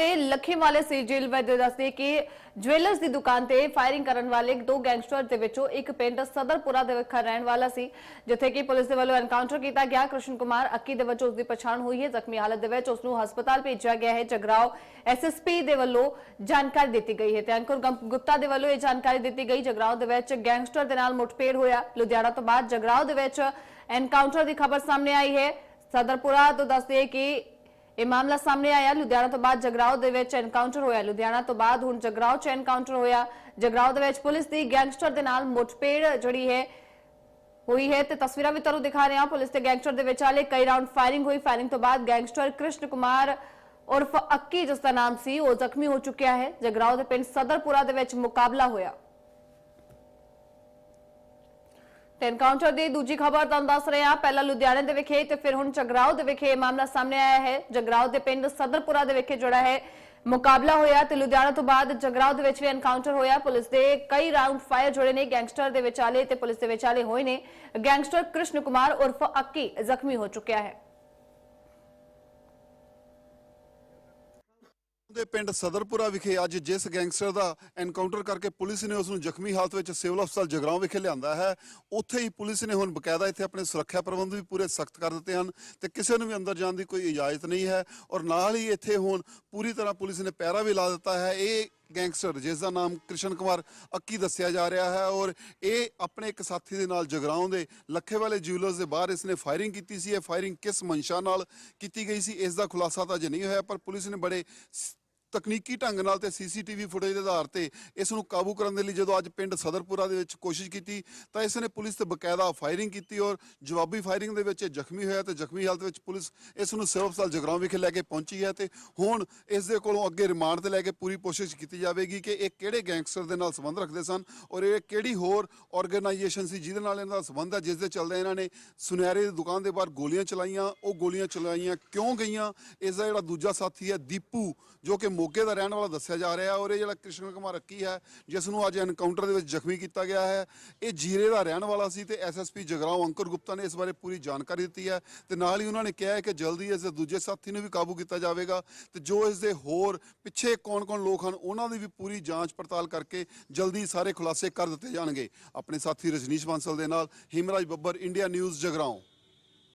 ਦੇ ਲੱਖੇਵਾਲੇ ਸੀ ਜੇਲ੍ਹ ਵੈਦ ਦੱਸਦੇ ਕਿ ਜੁਐਲਰਸ ਦੀ ਦੁਕਾਨ ਤੇ ਫਾਇਰਿੰਗ ਕਰਨ ਵਾਲੇ ਦੋ ਗੈਂਗਸਟਰ ਦੇ ਵਿੱਚੋਂ ਇੱਕ ਪਿੰਡ ਸਦਰਪੁਰਾ ਦੇ ਵਿੱਚ ਰਹਿਣ ਵਾਲਾ ਸੀ, ਜਿੱਥੇ ਕਿ ਪੁਲਿਸ ਦੇ ਵੱਲੋਂ ਐਨਕਾਊਂਟਰ ਕੀਤਾ ਗਿਆ। ਕ੍ਰਿਸ਼ਨ ਕੁਮਾਰ ਅੱਕੀ ਦੇ ਵਜੋਂ ਉਸ ਦੀ ਪਛਾਣ ਹੋਈ ਹੈ। ਜ਼ਖਮੀ ਹਾਲਤ ਦੇ ਵਿੱਚ ਉਸ ਨੂੰ ਹਸਪਤਾਲ ਭੇਜਿਆ ਗਿਆ ਹੈ। ਜਗਰਾਓ ਐਸਐਸਪੀ ਦੇ ਵੱਲੋਂ ਜਾਣਕਾਰੀ ਦਿੱਤੀ ਗਈ ਹੈ। ਤੇ ਅੰਕੁਰ ਗੁਪਤਾ ਦੇ ਵੱਲੋਂ ਇਹ ਜਾਣਕਾਰੀ ਦਿੱਤੀ ਗਈ। ਜਗਰਾਓ ਦੇ ਵਿੱਚ ਗੈਂਗਸਟਰ ਦੇ ਨਾਲ ਮੁੱਠਭੇੜ ਹੋਇਆ। ਲੁਧਿਆਣਾ ਤੋਂ ਬਾਅਦ ਜਗਰਾਓ ਦੇ ਵਿੱਚ ਐਨਕਾਊਂਟਰ ਦੀ ਖਬਰ ਸਾਹਮਣੇ ਆਈ ਹੈ। ਸਦਰਪੁਰਾ ਤੋਂ ਦੱਸਦੇ ਕਿ ਇਹ ਮਾਮਲਾ ਸਾਹਮਣੇ ਆਇਆ। ਲੁਧਿਆਣਾ ਤੋਂ ਬਾਅਦ ਜਗਰਾਓ ਦੇ ਵਿੱਚ ਐਨਕਾਊਂਟਰ ਹੋਇਆ। ਲੁਧਿਆਣਾ ਤੋਂ ਬਾਅਦ ਹੁਣ ਜਗਰਾਓ 'ਚ ਐਨਕਾਊਂਟਰ ਹੋਇਆ। ਜਗਰਾਓ ਦੇ ਵਿੱਚ ਪੁਲਿਸ ਦੀ ਗੈਂਗਸਟਰ ਦੇ ਨਾਲ ਮੁੱਠਭੇੜ ਜਿਹੜੀ ਹੈ, ਹੋਈ ਹੈ ਤੇ ਤਸਵੀਰਾਂ ਵੀ ਤੁਹਾਨੂੰ ਦਿਖਾ ਰਹੇ ਹਾਂ। ਪੁਲਿਸ ਤੇ ਗੈਂਗਸਟਰ ਦੇ ਵਿਚਾਲੇ ਕਈ ਰਾਉਂਡ ਫਾਇਰਿੰਗ ਹੋਈ। ਫਾਇਰਿੰਗ ਤੋਂ ਬਾਅਦ ਗੈਂਗਸਟਰ ਕ੍ਰਿਸ਼ਨ ਕੁਮਾਰ ਉਰਫ ਅੱਕੀ ਜਿਸ ਦਾ ਨਾਮ ਸੀ, ਉਹ ਜ਼ਖਮੀ ਹੋ ਚੁੱਕਿਆ ਹੈ। ਜਗਰਾਓ ਦੇ ਪਿੰਡ ਸਦਰਪੁਰਾ ਦੇ ਵਿੱਚ ਮੁਕਾਬਲਾ ਹੋਇਆ। ਤੇ ਐਨਕਾਊਂਟਰ ਦੀ ਦੂਜੀ ਖਬਰ ਤੁਹਾਨੂੰ ਦੱਸ ਰਹੇ ਹਾਂ। ਪਹਿਲਾਂ ਲੁਧਿਆਣੇ ਦੇ ਵਿਖੇ ਤੇ ਫਿਰ ਹੁਣ ਜਗਰਾਓ ਦੇ ਵਿਖੇ ਮਾਮਲਾ ਸਾਹਮਣੇ ਆਇਆ ਹੈ। ਜਗਰਾਓ ਦੇ ਪਿੰਡ ਸਦਰਪੁਰਾ ਦੇ ਵਿਖੇ ਜਿਹੜਾ ਹੈ ਮੁਕਾਬਲਾ ਹੋਇਆ ਤੇ ਲੁਧਿਆਣਾ ਤੋਂ ਬਾਅਦ ਜਗਰਾਓ ਦੇ ਵਿੱਚ ਵੀ ਐਨਕਾਊਂਟਰ ਹੋਇਆ। ਪੁਲਿਸ ਦੇ ਕਈ ਰਾਉਂਡ ਫਾਇਰ ਜੁੜੇ ਨੇ ਗੈਂਗਸਟਰ ਦੇ ਵਿਚਾਲੇ ਤੇ ਪੁਲਿਸ ਦੇ ਵਿਚਾਲੇ ਹੋਏ ਨੇ। ਗੈਂਗਸਟਰ ਕ੍ਰਿਸ਼ਨ ਕੁਮਾਰ ਉਰਫ ਅੱਕੀ ਜ਼ਖਮੀ ਹੋ ਚੁੱਕਿਆ ਹੈ। ਦੇ ਪਿੰਡ ਸਦਰਪੁਰਾ ਵਿਖੇ ਅੱਜ ਜਿਸ ਗੈਂਗਸਟਰ ਦਾ ਐਨਕਾਊਂਟਰ ਕਰਕੇ ਪੁਲਿਸ ਨੇ ਉਸ ਨੂੰ ਜ਼ਖਮੀ ਹਾਲਤ ਵਿੱਚ ਸਿਵਲ ਹਸਪਤਾਲ ਜਗਰਾਉਂ ਵਿਖੇ ਲਿਆਂਦਾ ਹੈ, ਉੱਥੇ ਹੀ ਪੁਲਿਸ ਨੇ ਹੁਣ ਬਕਾਇਦਾ ਇੱਥੇ ਆਪਣੇ ਸੁਰੱਖਿਆ ਪ੍ਰਬੰਧ ਵੀ ਪੂਰੇ ਸਖਤ ਕਰ ਦਿੱਤੇ ਹਨ ਤੇ ਕਿਸੇ ਨੂੰ ਵੀ ਅੰਦਰ ਜਾਣ ਦੀ ਕੋਈ ਇਜਾਜ਼ਤ ਨਹੀਂ ਹੈ ਔਰ ਨਾਲ ਹੀ ਇੱਥੇ ਹੁਣ ਪੂਰੀ ਤਰ੍ਹਾਂ ਪੁਲਿਸ ਨੇ ਪਹਿਰਾ ਵੀ ਲਾ ਦਿੱਤਾ ਹੈ, ਇਹ ਗੈਂਗਸਟਰ ਜਿਸ ਦਾ ਨਾਮ ਕ੍ਰਿਸ਼ਨ ਕੁਮਾਰ ਅੱਕੀ ਦੱਸਿਆ ਜਾ ਰਿਹਾ ਹੈ ਔਰ ਇਹ ਆਪਣੇ ਇੱਕ ਸਾਥੀ ਦੇ ਨਾਲ ਜਗਰਾਉਂ ਦੇ ਲੱਖੇ ਵਾਲੇ ਜਿਊਲਰਸ ਦੇ ਬਾਹਰ ਇਸਨੇ ਫਾਇਰਿੰਗ ਕੀਤੀ ਸੀ। ਇਹ ਫਾਇਰਿੰਗ ਕਿਸ ਮਨਸ਼ਾ ਨਾਲ ਕੀਤੀ ਗਈ ਸੀ? ਇਸ ਦਾ ਖੁਲਾਸਾ ਤਾਂ ਅਜੇ ਨਹੀਂ ਹੋਇਆ, ਪਰ ਪੁਲਿਸ ਨੇ ਬੜੇ ਤਕਨੀਕੀ ਢੰਗ ਨਾਲ ਤੇ ਸੀਸੀਟੀਵੀ ਫੁਟੇਜ ਦੇ ਆਧਾਰ ਤੇ ਇਸ ਨੂੰ ਕਾਬੂ ਕਰਨ ਦੇ ਲਈ ਜਦੋਂ ਅੱਜ ਪਿੰਡ ਸਦਰਪੁਰਾ ਦੇ ਵਿੱਚ ਕੋਸ਼ਿਸ਼ ਕੀਤੀ, ਤਾਂ ਇਸ ਨੇ ਪੁਲਿਸ ਤੇ ਬਕਾਇਦਾ ਫਾਇਰਿੰਗ ਕੀਤੀ ਔਰ ਜਵਾਬੀ ਫਾਇਰਿੰਗ ਦੇ ਵਿੱਚ ਇਹ ਜ਼ਖਮੀ ਹੋਇਆ ਤੇ ਜ਼ਖਮੀ ਹਾਲਤ ਵਿੱਚ ਪੁਲਿਸ ਇਸ ਨੂੰ ਸਿਵਲ ਹਸਪਤਾਲ ਜਗਰਾਉਂ ਵਿਖੇ ਲੈ ਕੇ ਪਹੁੰਚੀ ਹੈ ਤੇ ਹੁਣ ਇਸ ਦੇ ਕੋਲੋਂ ਅੱਗੇ ਰਿਮਾਂਡ ਤੇ ਲੈ ਕੇ ਪੂਰੀ ਕੋਸ਼ਿਸ਼ ਕੀਤੀ ਜਾਵੇਗੀ ਕਿ ਇਹ ਕਿਹੜੇ ਗੈਂਗਸਟਰ ਦੇ ਨਾਲ ਸੰਬੰਧ ਰੱਖਦੇ ਸਨ ਔਰ ਇਹ ਕਿਹੜੀ ਹੋਰ ਆਰਗੇਨਾਈਜੇਸ਼ਨ ਸੀ ਜਿਹਦੇ ਨਾਲ ਇਹਨਾਂ ਦਾ ਸੰਬੰਧ ਹੈ, ਜਿਸ ਦੇ ਚੱਲਦੇ ਇਹਨਾਂ ਨੇ ਸੁਨਿਆਰੇ ਦੀ ਦੁਕਾਨ ਦੇ ਬਾਹਰ ਗੋਲੀਆਂ ਚਲਾਈਆਂ, ਉਹ ਗੋਲੀਆਂ ਚਲਾਈਆਂ ਕਿਉਂ ਗਈਆਂ? ਇਸ ਦਾ ਜਿਹੜਾ ਦੂਜਾ ਸਾਥੀ ਹੈ ਦੀਪੂ, ਜੋ ਕਿ ਮੋਗੇ ਦਾ ਰਹਿਣ ਵਾਲਾ ਦੱਸਿਆ ਜਾ ਰਿਹਾ ਔਰ ਇਹ ਜਿਹੜਾ ਕ੍ਰਿਸ਼ਨ ਕੁਮਾਰ ਅੱਕੀ ਹੈ, ਜਿਸ ਨੂੰ ਅੱਜ ਐਨਕਾਊਂਟਰ ਦੇ ਵਿੱਚ ਜ਼ਖਮੀ ਕੀਤਾ ਗਿਆ ਹੈ, ਇਹ ਜੀਰੇ ਦਾ ਰਹਿਣ ਵਾਲਾ ਸੀ ਤੇ ਐਸਐਸਪੀ ਜਗਰਾਓ ਅੰਕੁਰ ਗੁਪਤਾ ਨੇ ਇਸ ਬਾਰੇ ਪੂਰੀ ਜਾਣਕਾਰੀ ਦਿੱਤੀ ਹੈ ਤੇ ਨਾਲ ਹੀ ਉਹਨਾਂ ਨੇ ਕਿਹਾ ਹੈ ਕਿ ਜਲਦੀ ਇਸ ਦੇ ਦੂਜੇ ਸਾਥੀ ਨੂੰ ਵੀ ਕਾਬੂ ਕੀਤਾ ਜਾਵੇਗਾ ਤੇ ਜੋ ਇਸ ਦੇ ਹੋਰ ਪਿੱਛੇ ਕੌਣ-ਕੌਣ ਲੋਕ ਹਨ, ਉਹਨਾਂ ਦੀ ਵੀ ਪੂਰੀ ਜਾਂਚ ਪੜਤਾਲ ਕਰਕੇ ਜਲਦੀ ਸਾਰੇ ਖੁਲਾਸੇ ਕਰ ਦਿੱਤੇ ਜਾਣਗੇ। ਆਪਣੇ ਸਾਥੀ ਰਜਨੀਸ਼ ਬਾਂਸਲ ਦੇ ਨਾਲ ਹਿਮਰਾਜ ਬੱਬਰ ਇੰਡੀਆ ਨਿਊਜ਼ ਜਗਰਾਓ